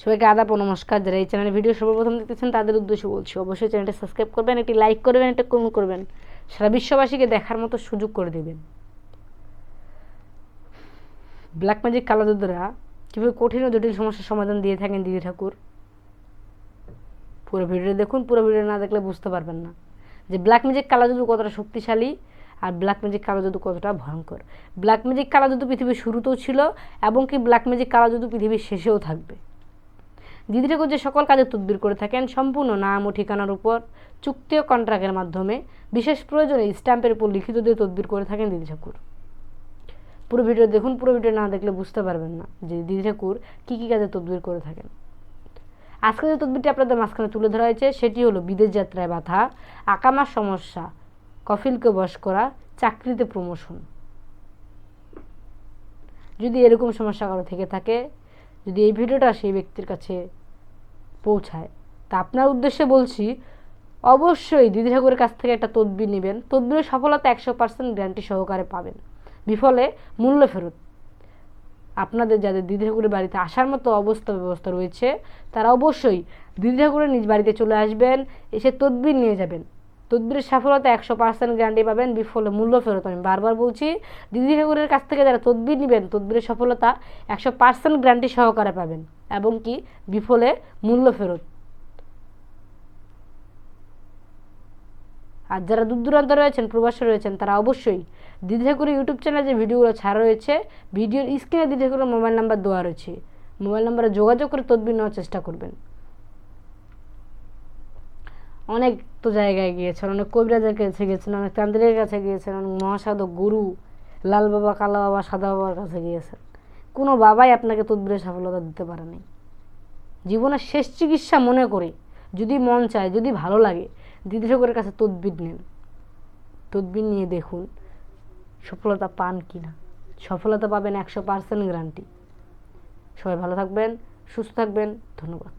সবাইকে আদাপ ও নমস্কার। যারা এই চ্যানেলে ভিডিও সর্বপ্রথম দেখতেছেন, তাদের উদ্দেশ্যে বলছি, অবশ্যই চ্যানেলটা সাবস্ক্রাইব করবেন, একটি লাইক করবেন, একটা কমেন্ট করবেন। সারা বিশ্ববাসীকে দেখার মতো সুযোগ করে দেবেন। ব্ল্যাক ম্যাজিক কালাদুদরা, কীভাবে কঠিন ও জটিল সমস্যার সমাধান দিয়ে থাকেন দিদি ঠাকুর? পুরো ভিডিও দেখুন, পুরো ভিডিও না দেখলে বুঝতে পারবেন না। যে ব্ল্যাক ম্যাজিক কালা জাদু কতটা শক্তিশালী আর ব্ল্যাক ম্যাজিক কালা জাদু কতটা ভয়ঙ্কর। ব্ল্যাক ম্যাজিক কালা জাদু পৃথিবীর শুরুতেও ছিল এবং কি ব্ল্যাক ম্যাজিক কালা জাদু পৃথিবীর শেষেও থাকবে। দিদি ঠাকুর যে সকল কাজে তদবির করে থাকেন সম্পূর্ণ নাম ও ঠিকানার উপর চুক্তি ও কন্ট্রাক্টের মাধ্যমে। বিশেষ প্রয়োজনে স্ট্যাম্পের উপর লিখিত দিয়ে তদবির করে থাকেন দিদি ঠাকুর। পুরো ভিডিও দেখুন, পুরো ভিডিও না দেখলে বুঝতে পারবেন না যে দিদি ঠাকুর কী কী কাজে তদবির করে থাকেন। আজকে যে তদবিরটি আপনাদের মাঝখানে তুলে ধরা হয়েছে, সেটি হলো বিদেশ যাত্রায় বাধা, আকামার সমস্যা, কফিলকে বশ করা, চাকরিতে প্রমোশন। যদি এরকম সমস্যা কারও থেকে থাকে যদি এই ভিডিওটা সেই ব্যক্তির কাছে পৌঁছায়। তা আপনার উদ্দেশ্যে বলছি, অবশ্যই দিদি ঠাকুরের কাছ থেকে একটা তদবির নেবেন। তদবিরের সফলতা একশো পার্সেন্ট গ্যারান্টি সহকারে পাবেন। বিফলে মূল্য ফেরত। আপনাদের যাদের দিদি ঠাকুরের বাড়িতে আসার মতো অবস্থা ব্যবস্থা রয়েছে, তারা অবশ্যই দিদি ঠাকুরের নিজ বাড়িতে চলে আসবেন, এসে তদবির নিয়ে যাবেন। তদবিরের সফলতা একশো পার্সেন্ট গ্যারান্টি পাবেন বিফলে মূল্য ফেরত আমি বারবার বলছি, দিদি ঠাকুরের কাছ থেকে যারা তদবির নেবেন, তদবিরের সফলতা একশো পার্সেন্ট গ্যারান্টি সহকারে পাবেন, এবং কি বিফলে মূল্য ফেরত। আর যারা দূর দূরান্ত রয়েছেন, প্রবাসে রয়েছেন, তারা অবশ্যই দিদি ঠাকুরের ইউটিউব চ্যানেলে যে ভিডিওগুলো ছাড়া রয়েছে, ভিডিওর স্ক্রিনে দিদি ঠাকুরের মোবাইল নাম্বার দেওয়া রয়েছে। মোবাইল নাম্বারে যোগাযোগ করে তদবির নেওয়ার চেষ্টা করবেন। অনেক তো জায়গায় গিয়েছেন, অনেক কবিরাজের কাছে গিয়েছেন, অনেক তান্ত্রিকের কাছে গিয়েছেন, অনেক মহাসাধক গুরু, লাল বাবা, কালো বাবা, সাদা বাবার কাছে গিয়েছেন। কোনো বাবাই আপনাকে তদবিরের সফলতা দিতে পারেনি জীবনের শেষ চিকিৎসা মনে করে যদি মন চায়, যদি ভালো লাগে দিদি ঠাকুরের কাছে তদবির নেন। তদবির নিয়ে দেখুন সফলতা পান কি না সফলতা পাবেন একশো পার্সেন্ট গ্যারান্টি। সবাই ভালো থাকবেন, সুস্থ থাকবেন, ধন্যবাদ।